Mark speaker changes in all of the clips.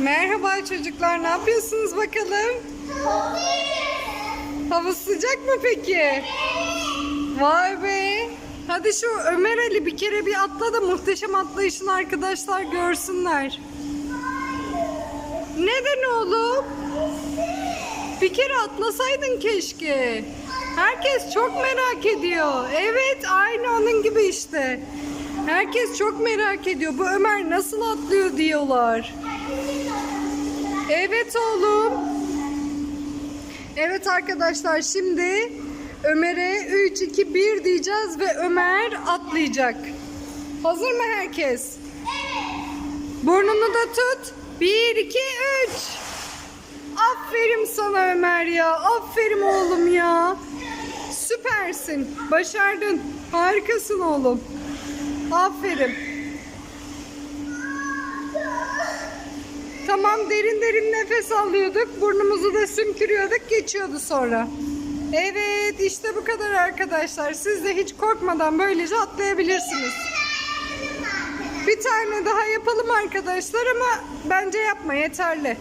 Speaker 1: Merhaba çocuklar, ne yapıyorsunuz bakalım? Hava sıcak mı peki? Vay be. Hadi şu Ömer Ali bir kere bir atla da muhteşem atlayışını arkadaşlar görsünler. Neden oğlum? Bir kere atlasaydın keşke. Herkes çok merak ediyor. Evet, aynı onun gibi işte. Herkes çok merak ediyor. Bu Ömer nasıl atlıyor diyorlar. Evet oğlum. Evet arkadaşlar şimdi Ömer'e 3 2 1 diyeceğiz ve Ömer atlayacak. Hazır mı herkes? Burnunu da tut. 1 2 3. Aferin sana Ömer ya. Aferin oğlum ya. Süpersin. Başardın. Harikasın oğlum. Aferin. Tamam derin derin nefes alıyorduk. Burnumuzu da sümkürüyorduk. Geçiyordu sonra. Evet işte bu kadar arkadaşlar. Siz de hiç korkmadan böylece atlayabilirsiniz. Bir tane daha yapalım arkadaşlar ama bence yapma yeterli.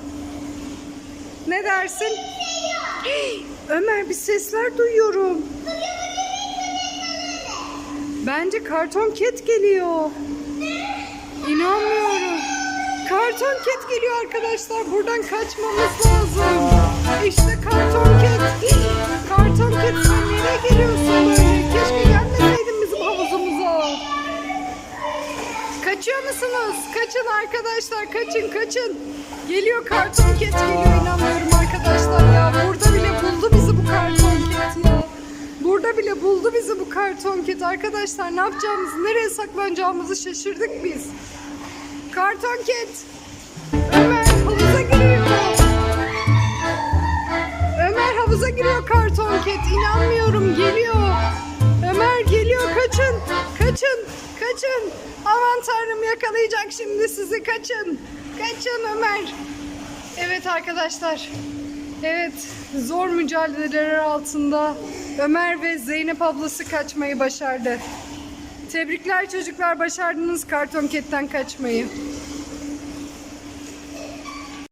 Speaker 1: Ne dersin? Ömer bir sesler duyuyorum. Bence karton ket geliyor. İnanmıyorum. Karton ket geliyor arkadaşlar. Buradan kaçmamız lazım. İşte karton ket. Karton ket sen nereye geliyorsun böyle? Keşke gelmeseydin bizim havuzumuza. Kaçıyor musunuz? Kaçın arkadaşlar kaçın kaçın. Geliyor karton ket geliyor inanmıyorum arkadaşlar ya. Burada bile buldu bizi bu karton ket ya. Burada bile buldu bizi bu karton ket. Arkadaşlar ne yapacağımızı, nereye saklanacağımızı şaşırdık biz. Karton ket. Ömer havuza giriyor. Ömer havuza giriyor karton ket. İnanmıyorum geliyor. Ömer geliyor kaçın. Kaçın. Kaçın. Aman tanrım yakalayacak şimdi sizi kaçın. Kaçın Ömer. Evet arkadaşlar. Evet zor mücadeleler altında Ömer ve Zeynep ablası kaçmayı başardı. Tebrikler çocuklar başardınız karton ketten kaçmayı.